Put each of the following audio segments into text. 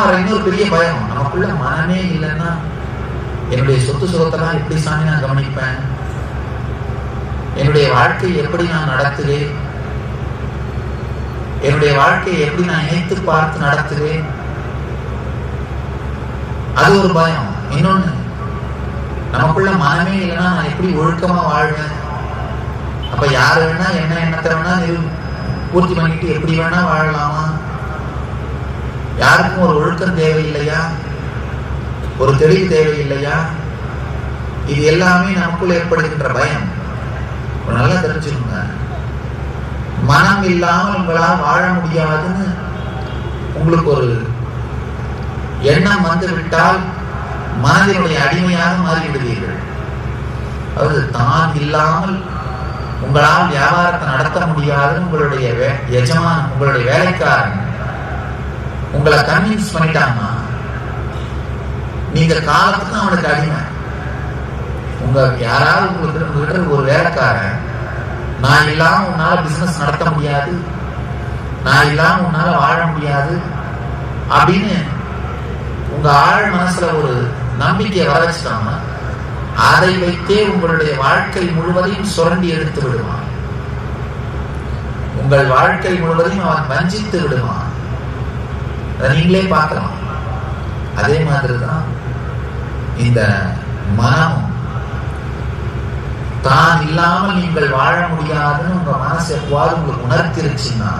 நமக்கெல்லாம் வர இன்னொரு பெரிய பயம். நமக்குள்ள மனமே இல்லைன்னா என்னுடைய சொத்து சுகத்தெல்லாம் எப்படி சாமி நான் கவனிப்பேன்? என்னுடைய வாழ்க்கையை எப்படி நான் நடத்துகிறேன் என்னுடைய வாழ்க்கையை எப்படி நான் இணைத்து பார்த்து நடத்துகிறேன் அது ஒரு பயம். இன்னொன்னு நமக்குள்ள மனமே இல்லைன்னா நான் எப்படி ஒழுக்கமா வாழ்வேன்? அப்ப யார் வேணா என்ன எண்ணத்தை வேணா பூர்த்தி பண்ணிட்டு எப்படி வேணா வாழலாமா? யாருக்கும் ஒரு ஒழுக்கம் தேவையில்லையா? ஒரு தெளிவு தேவையில்லையா? இது எல்லாமே நமக்குள் ஏற்படுகின்ற பயம். ஒரு நல்லா தெரிஞ்சுக்கோங்க. மனம் இல்லாமல் உங்களால் வாழ முடியாதுன்னு உங்களுக்கு ஒரு எண்ணம் வந்து விட்டால் மனதினுடைய அடிமையாக மாறிவிடுவீர்கள். அதாவது தான் இல்லாமல் உங்களால் வியாபாரத்தை நடத்த முடியாதுன்னு உங்களுடைய வே- எஜமான் உங்களுடைய வேலைக்காரன் உங்களை கன்வின்ஸ் பண்ணிட்டாமா நீங்க காலத்துக்கு அவனுக்கு அடிமை. உங்க யாராவது உங்களுக்கு உங்ககிட்ட ஒரு வேலைக்காரன் நான் இல்லாம உன்னால பிசினஸ் நடத்த முடியாது. நான் இல்லாம உன்னால வாழ முடியாது. அப்படின்னு உங்க ஆழ் மனசுல ஒரு நம்பிக்கையை வர வச்சுட்டாங்கன்னா அதை வைத்தே உங்களுடைய வாழ்க்கை முழுவதையும் சுரண்டி எடுத்து விடுவான். உங்கள் வாழ்க்கை முழுவதையும் அவன் வஞ்சித்து விடுவான். அதை நீங்களே பார்க்கலாம். அதே மாதிரிதான் இந்த மனமும் தான் இல்லாமல் நீங்கள் வாழ முடியாதுன்னு உங்க மனசு எப்போது உங்களுக்கு உணர்த்திருச்சுன்னா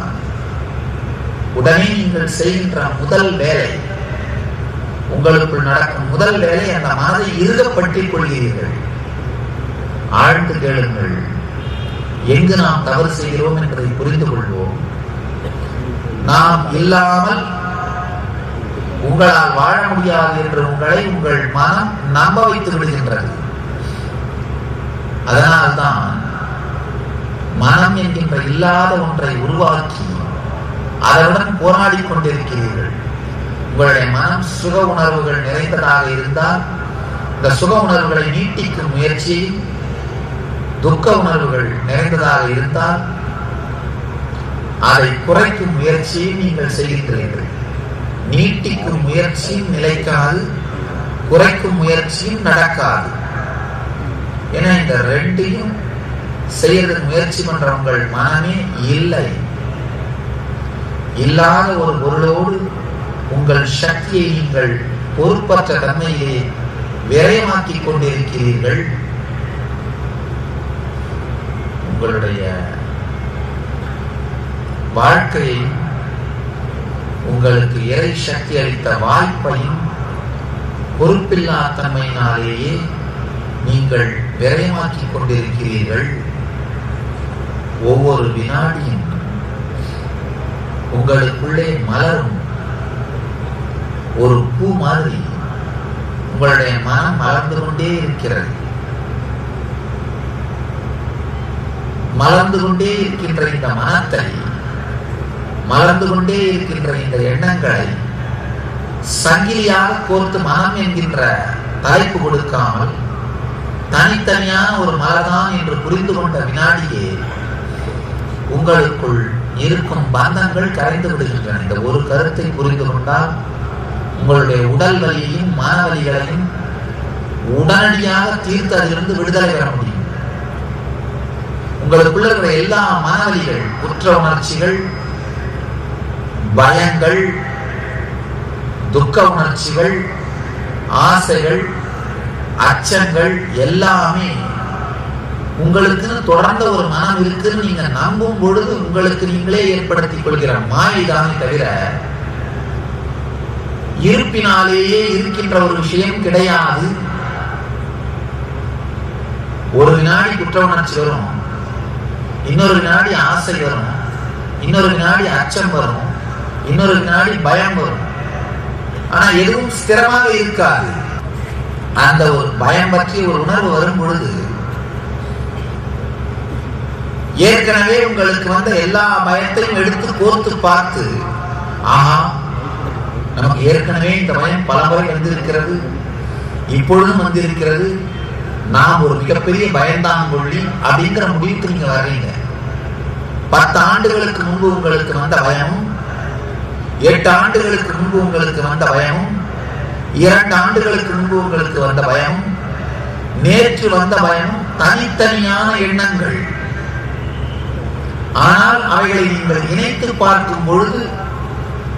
உடனே நீங்கள் செய்கின்ற முதல் வேலை உங்களுக்குள் நடக்கும் முதல் வேலை அந்த மனதை இறுகப்பற்றிக் கொள்கிறீர்கள். ஆழ்ந்து கேளுங்கள். எங்கு நாம் தவறு செய்கிறோம் என்பதை புரிந்து கொள்வோம். நாம் இல்லாமல் உங்களால் வாழ முடியாது என்று உங்களை உங்கள் மனம் நம்ப வைத்து விடுகின்றது. அதனால்தான் மனம் என்கின்ற இல்லாத ஒன்றை உருவாக்கி அதனுடன் போராடி கொண்டிருக்கிறீர்கள். உங்களுடைய மனம் சுக உணர்வுகள் நிறைந்ததாக இருந்தால் இந்த சுக உணர்வுகளை நீட்டிக்கும் முயற்சியில் துக்க உணர்வுகள் நிறைந்ததாக இருந்தால் அதை குறைக்கும் முயற்சியை நீங்கள் செய்கின்றீர்கள். நீட்டிக்கும் முயற்சியும் நிலைக்காது குறைக்கும் முயற்சியும் நடக்காது. ஏன்னா இந்த ரெண்டையும் செய்யறதுக்கு முயற்சி பண்றவங்கள் மனமே இல்லை. இல்லாத ஒரு பொருளோடு உங்கள் சக்தியை நீங்கள் பொறுப்பற்ற தன்மையிலே விரயமாக்கி கொண்டிருக்கிறீர்கள். உங்களுடைய வாழ்க்கையை உங்களுக்கு இறை சக்தி அளித்த வாய்ப்பையும் பொறுப்பில்லா தன்மையினாலேயே நீங்கள் விரயமாக்கிக் கொண்டிருக்கிறீர்கள். ஒவ்வொரு வினாடியும் உங்களுக்குள்ளே மலரும் ஒரு பூ மாதிரி உங்களுடைய மனம் மலர்ந்து கொண்டே இருக்கிறது. மலர்ந்து கொண்டே இருக்கின்ற இந்த மனத்தை மலர்ந்து கொண்டே இருக்கின்ற இந்த எண்ணங்களை சங்கிலியாக கோர்த்து மனம் என்கின்ற தலைப்பு கொடுக்காமல் தனித்தனியான ஒரு மலதான் என்று புரிந்து கொண்ட வினாடியே உங்களுக்குள் இருக்கும் பந்தங்கள் கரைந்து விடுகின்றன. இந்த ஒரு கருத்தை புரிந்து கொண்டால் உங்களுடைய உடல் வலியையும் மனவலிகளையும் உடனடியாக தீர்த்து அதிலிருந்து விடுதலை பெற முடியும். உங்களுக்குள்ள இருக்கிற எல்லா மனவலிகள் குற்ற உணர்ச்சிகள் பயங்கள் துக்க உணர்ச்சிகள் ஆசைகள் அச்சங்கள் எல்லாமே உங்களுக்கு தொடர்ந்த ஒரு மனம் இருக்குன்னு நீங்க நம்பும் பொழுது உங்களுக்கு நீங்களே ஏற்படுத்திக் கொள்கிற மாயைதானே தவிர இருப்பினாலேயே இருக்கின்ற ஒரு விஷயம் கிடையாது. ஒரு வினாடி குற்ற உணர்ச்சி வரும் இன்னொரு வினாடி ஆசை வரும் இன்னொரு வினாடி அச்சம் வரும். இன்னொரு வினாடி பயம் வரும். ஆனா எதுவும் ஸ்திரமாக இருக்காது. அந்த ஒரு பயம் பற்றி ஒரு உணர்வு வரும் பொழுது ஏற்கனவே உங்களுக்கு வந்த எல்லா பயத்தையும் எடுத்து கோர்த்து பார்த்து ஆஹா நமக்கு ஏற்கனவே இந்த பயம் பல முறை வந்திருக்கிறது. இப்பொழுதும் வந்திருக்கிறது. நாம் ஒரு மிகப்பெரிய பயந்தாங்கொள்ளி அப்படிங்கிற முடிவுக்கு நீங்க வர்றீங்க. பத்து ஆண்டுகளுக்கு முன்பு உங்களுக்கு வந்த பயமும் எட்டு ஆண்டுகளுக்கு முன்பு உங்களுக்கு வந்த பயமும் இரண்டு ஆண்டுகளுக்கு முன்பு உங்களுக்கு வந்த பயமும் நேற்று வந்த பயமும் தனித்தனியான எண்ணங்கள். ஆனால் அவைகளை நீங்கள் இணைத்து பார்க்கும் பொழுது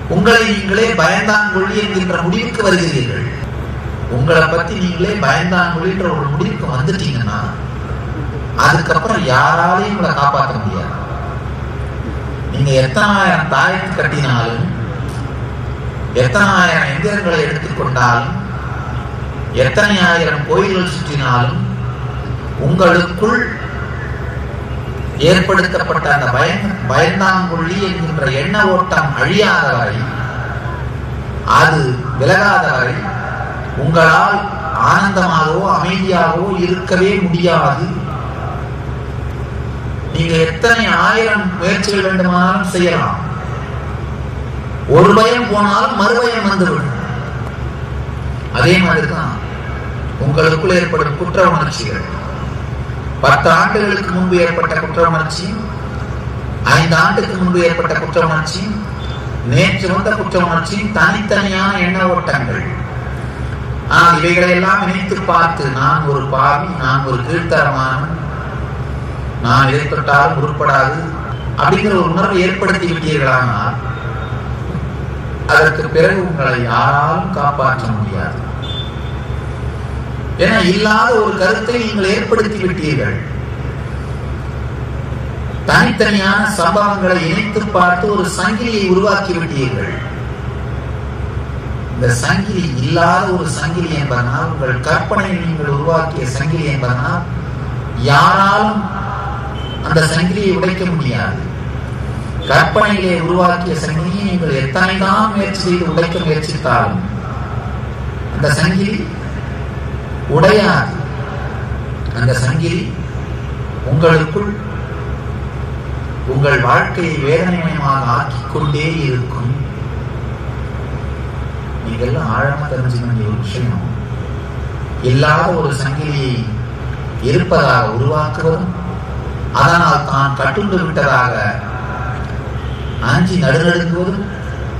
உங்களை நீங்களே பயந்தாங்கொழி என்கின்ற முடிவுக்கு வருகிறீர்கள். உங்களை பத்தி நீங்களே பயந்தாங்கொழின்ற ஒரு முடிவுக்கு வந்துட்டீங்கன்னா அதுக்கப்புறம் யாராலையும் உங்களை காப்பாற்ற முடியாது. நீங்க எத்தனாயிரம் தாயத்து கட்டினாலும் எத்தனாயிரம் இந்தியர்களை எடுத்துக்கொண்டாலும் எத்தனை ஆயிரம் கோயில்கள் சுற்றினாலும் உங்களுக்குள் ஏற்படுத்தப்பட்ட அந்த பயன் பயந்தாங்குள்ளி என்கின்ற எண்ண ஓட்டம் அழியாத வரை அது விலகாத வரை உங்களால் ஆனந்தமாகவோ அமைதியாகவோ இருக்கவே முடியாது. நீங்க எத்தனை ஆயிரம் முயற்சிகள் வேண்டுமானாலும் செய்யலாம். ஒரு பயம் போனாலும் மறுபயம் வந்துவிடும். அதே மாதிரிதான் உங்களுக்குள் ஏற்படும் குற்ற உணர்ச்சிகள் பத்து ஆண்டுகளுக்கு முன்பு ஏற்பட்ட குற்ற உணர்ச்சி ஐந்து ஆண்டுக்கு முன்பு ஏற்பட்ட குற்ற உணர்ச்சி நேற்று வந்த குற்ற உணர்ச்சி தனித்தனியான எண்ண ஓட்டங்கள். ஆனால் இவைகளெல்லாம் நினைத்து பார்த்து நான் ஒரு பாவி நான் ஒரு கீழ்த்தரமான நான் ஏற்பட்டாலும் உருப்படாது அப்படிங்கிற ஒரு உணர்வை ஏற்படுத்தி விட்டீர்களானால் அதற்கு பிறகு உங்களை யாராலும் காப்பாற்ற முடியாது. என இல்லாத ஒரு கருத்தை நீங்கள் ஏற்படுத்தி விட்டீர்கள். தனித்தனியான சம்பவங்களை இணைத்து பார்த்து ஒரு சங்கிலியை உருவாக்கி விட்டீர்கள். இந்த சங்கிலி இல்லாத ஒரு சங்கிலி என்பதனால் உங்கள் கற்பனையில் நீங்கள் உருவாக்கிய சங்கிலி என்பதனால் யாராலும் அந்த சங்கிலியை உடைக்க முடியாது. கற்பனையிலே உருவாக்கிய சங்கிலியை நீங்கள் எத்தனை தான் முயற்சி செய்து உடைக்க முயற்சித்தாலும் அந்த சங்கிலி உடையாது. அந்த சங்கிலி உங்களுக்குள் உங்கள் வாழ்க்கையை வேதனைமயமாக ஆக்கிக் கொண்டே இருக்கும். நீங்கள் எல்லாம் ஆழமா தெரிஞ்சுக்க வேண்டிய ஒரு விஷயம். இல்லாத ஒரு சங்கிலியை இருப்பதாக உருவாக்குவதும் அதனால் தான் கட்டுண்டு விட்டதாக ஆஞ்சி நடுநடுங்குவதும்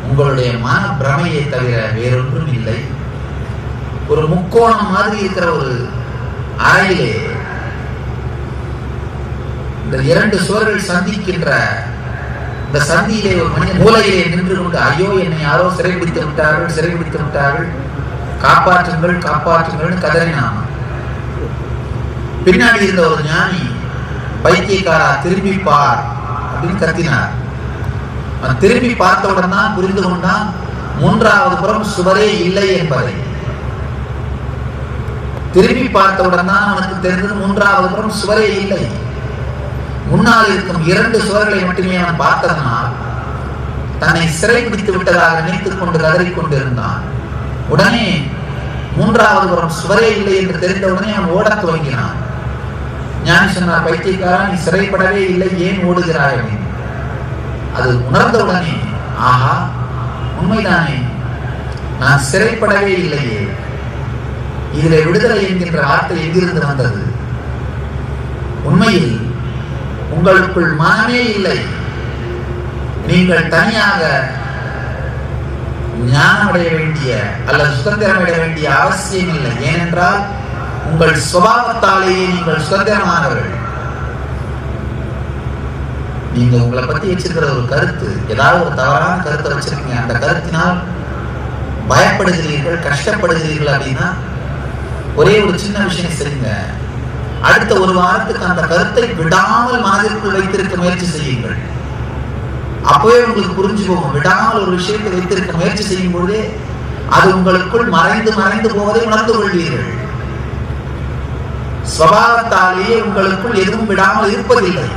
உங்களுடைய மன பிரமையை தவிர வேறொன்றும் இல்லை. ஒரு முக்கோணம் மாதிரி இருக்கிற ஒரு அறையிலே இந்த இரண்டு சுவர்கள் சந்திக்கின்ற இந்த சந்தியிலே ஒரு மனித மூலையிலே நின்று கொண்டு ஐயோ என்னை யாரோ சிறைபிடித்து விட்டார்கள் சிறைபிடித்து விட்டார்கள். காப்பாற்றுங்கள் காப்பாற்றுங்கள் கதறினான். பின்னாடி இருந்த ஒரு ஞானி பைத்தியக்காரா திரும்பி பார் அப்படின்னு கத்தினார். அவன் திரும்பி பார்த்தவுடன் தான் புரிந்து கொண்டான் மூன்றாவது புறம் சுவரே இல்லை என்பதை. திரும்பி பார்த்தவுடன் தான் அவனுக்கு தெரிந்தது மூன்றாவது புறம் சுவரே இல்லை. முன்னால் இருக்கும் இரண்டு சுவர்களை மட்டுமே அவன் பார்த்ததனால் தன்னை சிறைபிடித்து விட்டதாக நினைத்துக் கொண்டு கதறிக் கொண்டிருந்தான் உடனே மூன்றாவது புறம் சுவரே இல்லை என்று தெரிந்தவுடனே அவன் ஓடத் துவங்கினான். ஞானி சொன்னார் பைத்தியக்காரன் நீ சிறைப்படவே இல்லை ஏன் ஓடுகிறாய்? அப்படின்னு அது உணர்ந்தவுடனே ஆஹா உண்மைதானே. நான் சிறைப்படவே இல்லையே. இதில் விடுதலை என்கின்ற வார்த்தை எங்கிருந்து வந்தது? உண்மையில் உங்களுக்குள் மனமே இல்லை. நீங்கள் தனியாக ஞானம் அடைய வேண்டிய அல்லது சுதந்திரம் அடைய வேண்டிய அவசியம் இல்லை. ஏனென்றால் உங்கள் சுபாவத்தாலேயே நீங்கள் சுதந்திரமானவர்கள். நீங்க உங்களை பத்தி வச்சிருக்கிற ஒரு கருத்து ஏதாவது ஒரு தவறான கருத்தை வச்சிருக்கீங்க. அந்த கருத்தினால் பயப்படுகிறீர்கள் கஷ்டப்படுகிறீர்கள் அப்படின்னா ஒரே ஒரு சின்ன விஷயம் செய்யுங்க அடுத்த ஒரு வாரத்துக்கு அந்த கருத்தை விடாமல் மனதிற்குள் வைத்திருக்க முயற்சி செய்யுங்கள். அப்பவே உங்களுக்கு புரிஞ்சு போகும். விடாமல் ஒரு விஷயத்தை வைத்திருக்க முயற்சி செய்யும் பொழுதே அது உங்களுக்குள் மறைந்து மறைந்து போவதை உணர்ந்து கொள்வீர்கள். ஸ்வபாவத்தாலேயே உங்களுக்குள் எதுவும் விடாமல் இருப்பதில்லை.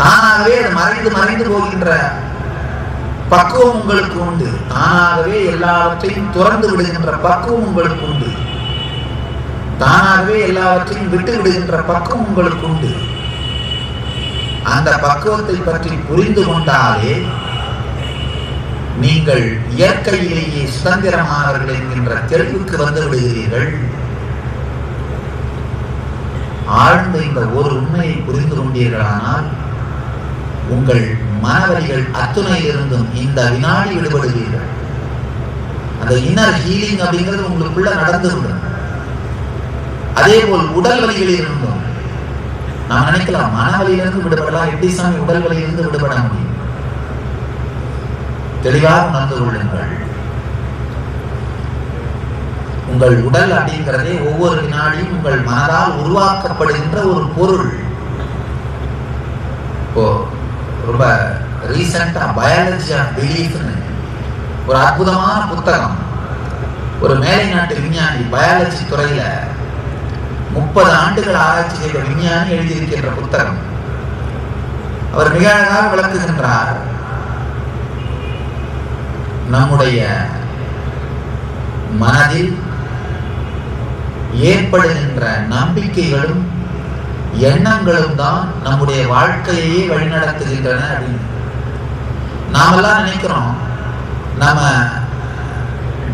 தானாகவே அது மறைந்து மறைந்து போகின்ற பக்குவம் உங்களுக்கு உண்டு. தானாகவே எல்லாவற்றையும் துறந்து விடுகின்ற பக்குவம் உங்களுக்கு உண்டு. தானாகவே எல்லாவற்றையும் விட்டு விடுகின்ற பக்குவம் உங்களுக்கு உண்டு. அந்த பக்குவத்தை பற்றி புரிந்து கொண்டாலே நீங்கள் இயற்கையிலேயே சுதந்திரமானவர்கள் என்கின்ற தெளிவுக்கு வந்து விடுகிறீர்கள். ஆழ்ந்த இந்த ஒரு உண்மையை புரிந்து கொண்டீர்களானால் உங்கள் மனவலிகள் அத்துணையிலிருந்தும் இந்த வினாடி விடுபடுவீர்கள் அந்த இன்னர் ஹீலிங் அப்படிங்கிறது உங்களுக்குள்ள நடந்து விடும் அதே போல் உடல் வலிகளில் இருந்தும் நான் நினைக்கலாம் மனவழியிலிருந்து விடுபடலாம் எப்படி சாமி உடல் வழியிலிருந்து விடுபட முடியும்? தெளிவாக உணர்ந்து கொள்ளுங்கள். உங்கள் உடல் அப்படிங்கிறதே ஒவ்வொரு வினாடியும் உங்கள் மனதால் உருவாக்கப்படுகின்ற ஒரு பொருள். இப்போ ரொம்ப ரீசெண்டா பயாலஜி ஆஃப் பிலீஃப்னு ஒரு அற்புதமான புத்தகம். ஒரு மேலை நாட்டு விஞ்ஞானி பயாலஜி துறையில முப்பது ஆண்டுகள் ஆராய்ச்சி செய்த விஞ்ஞானி எழுதியிருக்கின்ற புத்தகம். அவர் மிக அழகாக விளக்குகின்றார். நம்முடைய மனதில் ஏற்படுகின்ற நம்பிக்கைகளும் எண்ணங்களும் தான் நம்முடைய வாழ்க்கையே வழிநடத்துகின்றன அப்படின்னு. நாமெல்லாம் நினைக்கிறோம் நம்ம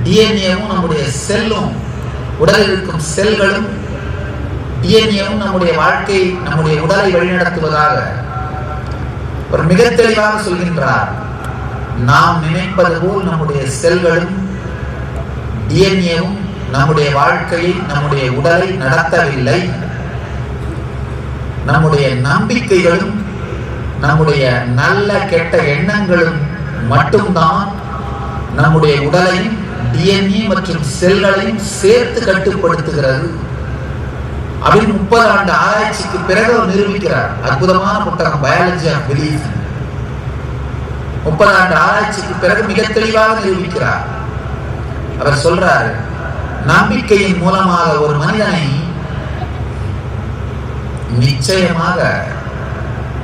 டிஎன்ஏவும் நம்முடைய செல்லும் உடலில் இருக்கும் செல்களும் டிஎன்ஏவும் நம்முடைய வாழ்க்கை நம்முடைய உடலை வழிநடத்துவதாக ஒரு மிக தெளிவாக சொல்கின்றார். நாம் நினைப்பது போல் நம்முடைய செல்களும் டிஎன்ஏவும் நம்முடைய வாழ்க்கையை நம்முடைய உடலை நடத்தவில்லை. நம்முடைய நம்பிக்கைகளும் நம்முடைய நல்ல கெட்ட எண்ணங்களும் மட்டும்தான் நம்முடைய உடலையும் டிஎன்ஏ மற்றும் செல்களையும் சேர்த்து கட்டுப்படுத்துகிறது. அப்படின்னு முப்பது ஆண்டு ஆராய்ச்சிக்கு பிறகு அவர் நிரூபிக்கிறார். அற்புதமான புத்தகம் பயாலஜி ஆஃப் பிலீஃப் முப்பது ஆண்டு ஆராய்ச்சிக்கு பிறகு மிக தெளிவாக நிரூபிக்கிறார். அவர் சொல்றாரு நம்பிக்கையின் மூலமாக ஒரு மனிதனை நிச்சயமாக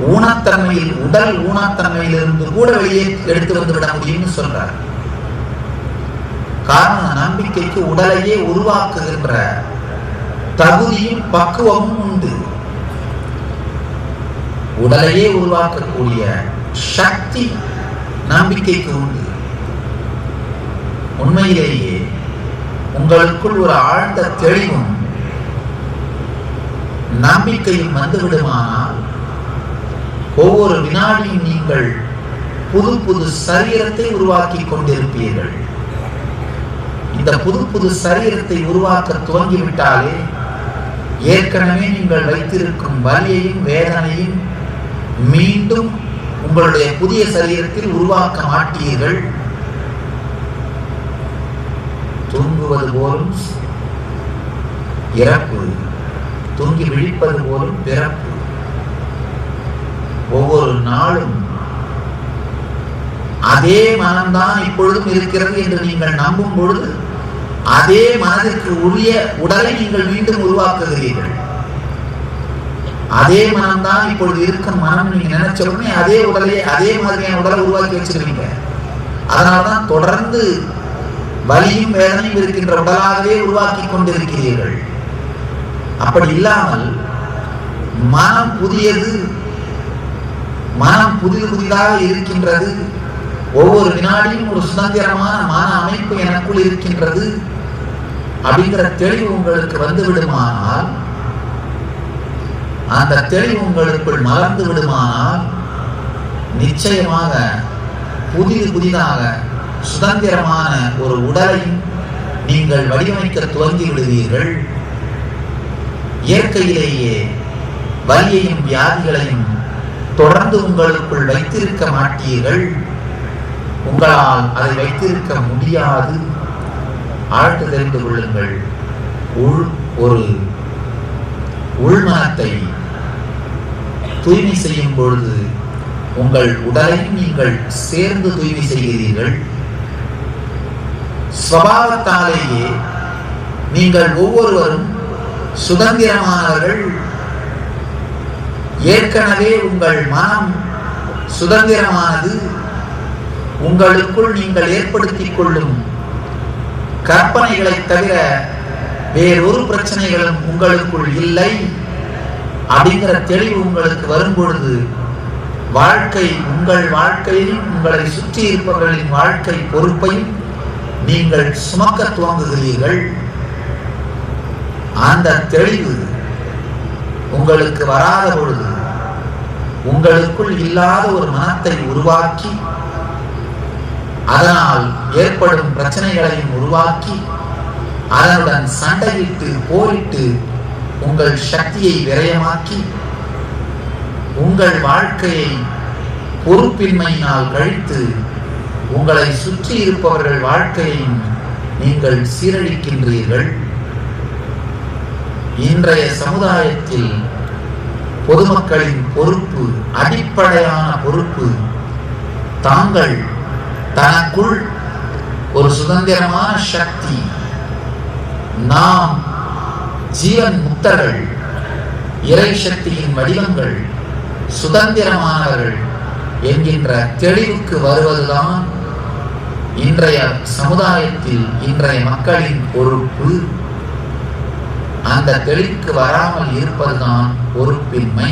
ஊனத்தன்மையில் உடல் ஊனத்தன்மையிலிருந்து கூட வெளியே எடுத்து வந்து விட முடியும்னு சொல்றார். காரணம் நம்பிக்கைக்கு உடலையே உருவாக்குகின்ற தகுதியும் பக்குவமும் உண்டு. உடலையே உருவாக்கக்கூடிய சக்தி நம்பிக்கைக்கு உண்டு. உண்மையிலேயே உங்களுக்குள் ஒரு ஆழ்ந்த தெளிவும் நம்பிக்கையும் வந்துவிடுமானால் ஒவ்வொரு வினாடியும் நீங்கள் புது புது சரீரத்தை உருவாக்கி கொண்டிருப்பீர்கள். இந்த புது புது சரீரத்தை உருவாக்க துவங்கிவிட்டாலே ஏற்கனவே நீங்கள் வைத்திருக்கும் வலியையும் வேதனையும் மீண்டும் உங்களுடைய புதிய சரீரத்தில் உருவாக்க மாட்டீர்கள். தூங்குவது போலும் இறப்பு. தூங்கி விழிப்பது போலும் பிறப்பு. ஒவ்வொரு நாளும் அதே மனம்தான் இப்பொழுதும் இருக்கிறது என்று நீங்கள் நம்பும் பொழுது அதே மனதிற்கு உரிய உடலை நீங்கள் மீண்டும் உருவாக்குகிறீர்கள். அதே மனம்தான் இப்பொழுது இருக்கும் மனம் நீங்க நினைச்ச உடனே அதே உடலை அதே மாதிரியான உடலை உருவாக்கி வச்சிருவீங்க. அதனாலதான் தொடர்ந்து வலியும் வேதனையும் இருக்கின்ற உடலாகவே உருவாக்கி கொண்டிருக்கிறீர்கள். அப்படி இல்லாமல் மனம் புதியது. மனம் புதிய புதிதாக இருக்கின்றது. ஒவ்வொரு வினாடியும் ஒரு சுதந்திரமான மன அமைப்பு எனக்குள் இருக்கின்றது. அப்படிங்கிற தெளிவு உங்களுக்கு வந்து விடுமானால் அந்த தெளிவு உங்களுக்குள் மலர்ந்து விடுமானால் நிச்சயமாக புதிது புதிதாக சுதந்திரமான ஒரு உடலையும் நீங்கள் வடிவமைக்க துவங்கி விடுவீர்கள் இயற்கையிலேயே வலியையும் வியாதிகளையும் தொடர்ந்து உங்களுக்குள் வைத்திருக்க மாட்டீர்கள். உங்களால் அதை வைத்திருக்க முடியாது. ஆழ்த்து தெரிந்து கொள்ளுங்கள். உள் ஒரு உள்மனத்தை தூய்மை செய்யும் பொழுது உங்கள் உடலையும் நீங்கள் சேர்ந்து தூய்மை செய்கிறீர்கள். ஸ்வபாவத்தாலேயே நீங்கள் ஒவ்வொருவரும் சுதந்திரமானவர்கள் ஏற்கனவே உங்கள் மனம் சுதந்திரமானது. உங்களுக்குள் நீங்கள் ஏற்படுத்திக் கொள்ளும் கற்பனைகளை தவிர வேறொரு பிரச்சனைகளும் உங்களுக்குள் இல்லை. அப்படிங்கிற தெளிவு உங்களுக்கு வரும்பொழுது வாழ்க்கை உங்கள் வாழ்க்கையில் உங்களை சுற்றி இருப்பவர்களின் வாழ்க்கை பொறுப்பையும் நீங்கள் சுமக்க துவங்குகிறீர்கள். அந்த தெளிவு உங்களுக்கு வராத பொழுது உங்களுக்குள் இல்லாத ஒரு மனத்தை உருவாக்கி அதனால் ஏற்படும் பிரச்சனைகளையும் உருவாக்கி அதனுடன் சண்டையிட்டு போரிட்டு உங்கள் சக்தியை விரயமாக்கி உங்கள் வாழ்க்கையை பொறுப்பின்மையினால் கழித்து உங்களை சுற்றி இருப்பவர்கள் வாழ்க்கையையும் நீங்கள் சீரழிக்கின்றீர்கள். இன்றைய சமுதாயத்தில் பொதுமக்களின் பொறுப்பு அடிப்படையான பொறுப்பு தாங்கள் தனக்குள் ஒரு சுதந்திரமான சக்தி நாம் ஜீவன் முக்தர்கள் இறை சக்தியின் வடிவங்கள் சுதந்திரமானவர்கள் என்கின்ற தெளிவுக்கு வருவதுதான் இன்றைய சமுதாயத்தில் இன்றைய மக்களின் பொறுப்பு. அந்த தெளிவுக்கு வராமல் இருப்பதுதான் பொறுப்பின்மை.